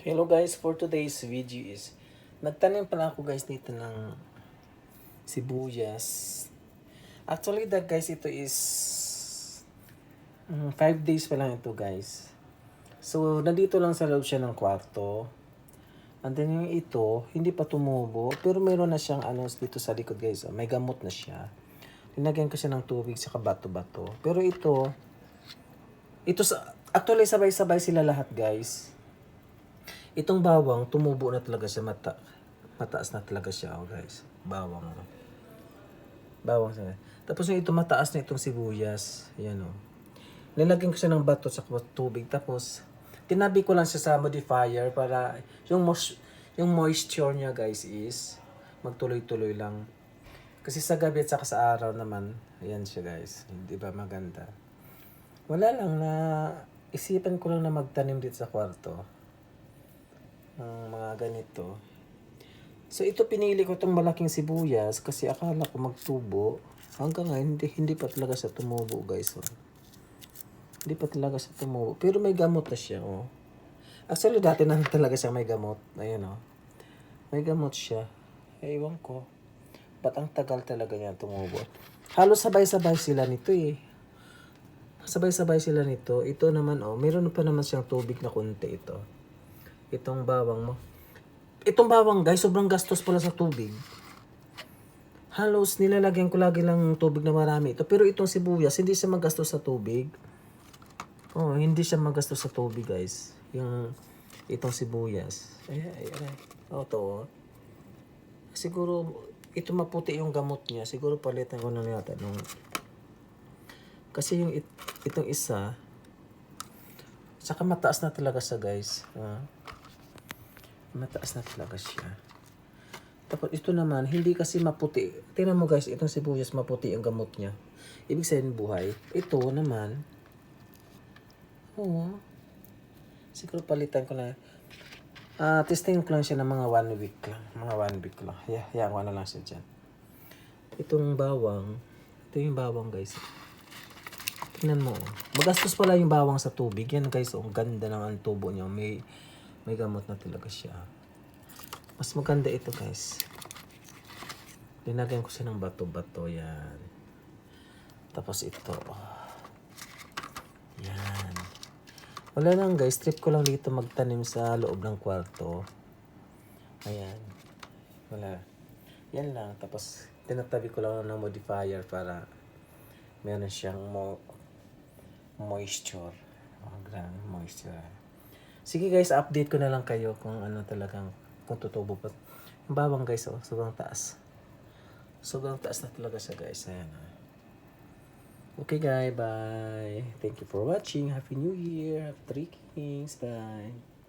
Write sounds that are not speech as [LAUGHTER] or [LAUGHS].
Hello guys, for today's video is nagtanim pala ako guys dito ng sibuyas. Actually that guys ito is 5 days pa lang ito guys. So nandito lang sa loob siya ng kwarto. And then yung ito, hindi pa tumubo. Pero meron na siyang ano dito sa likod guys. May gamot na siya. Linagyan ko siya ng tubig sa bato-bato. Pero ito, ito sa, actually sabay-sabay sila lahat guys. Itong bawang, tumubo na talaga siya. Mata, mataas na talaga siya, oh guys. Bawang. oh. Bawang siya. Tapos yung ito, mataas na itong sibuyas. Ayan. Oh. Nilagyan ko siya ng bato sa tubig. Tapos, tinabi ko lang siya sa modifier para yung, mos, yung moisture niya, guys, is magtuloy-tuloy lang. Kasi sa gabi at saka sa araw naman, ayan siya, guys. Hindi ba maganda? Wala lang na isipan ko lang na magtanim dito sa kwarto ng mga ganito. So ito pinili ko tong malaking sibuyas kasi akala ko magtubo. Hanggang ngayon hindi, hindi pa talaga siya tumubo guys. Oh. Hindi pa talaga siya tumubo. Pero may gamot na siya. Oh. Actually dati na [LAUGHS] talaga siya may gamot. Ayan oh. May gamot siya. Ewan ko. Ba't ang tagal talaga niya tumubo? Halos sabay-sabay sila nito eh. Sabay-sabay sila nito. Ito naman oh. Meron pa naman siyang tubig na konti ito itong bawang mo. Itong bawang guys, sobrang gastos pala sa tubig. Halos nilalagyan ko lagi lang tubig na marami ito. Pero itong sibuyas, hindi siya magastos sa tubig. Oh, hindi siya magastos sa tubig guys. Yung itong sibuyas. Ay, ay, ay. Oh, to. oh. Siguro, ito maputi yung gamot niya. Siguro palitan ko na yata nung... Kasi yung it, itong isa, saka mataas na talaga siya guys. Ah. Mataas na talaga siya. Tapos ito naman, hindi kasi maputi. Tingnan mo guys, itong sibuyas maputi ang gamot niya. Ibig sabihin buhay. Ito naman, oo. Siguro palitan ko na. Ah, testing ko lang siya ng mga one week lang. Mga one week lang. Yeah, yeah, na lang siya dyan. Itong bawang, ito yung bawang guys. Tingnan mo. oh. Magastos pala yung bawang sa tubig. Yan guys, oh, ang ganda ng ang tubo niya. May, may gamot na talaga siya. Mas maganda ito guys. Linagyan ko siya ng bato-bato. Yan. Tapos ito. Yan. Wala lang guys. Trip ko lang dito magtanim sa loob ng kwarto. Ayan. Wala. Yan lang. Tapos tinatabi ko lang ng modifier para meron siyang mo moisture. Oh, grabe moisture. Sige guys, update ko na lang kayo kung ano talagang kung tutubo pa. Yung bawang guys, oh, sobrang taas. Sobrang taas na talaga siya guys. Ayan. ah. Okay guys, bye. Thank you for watching. Happy New Year. Happy Three Kings. Bye.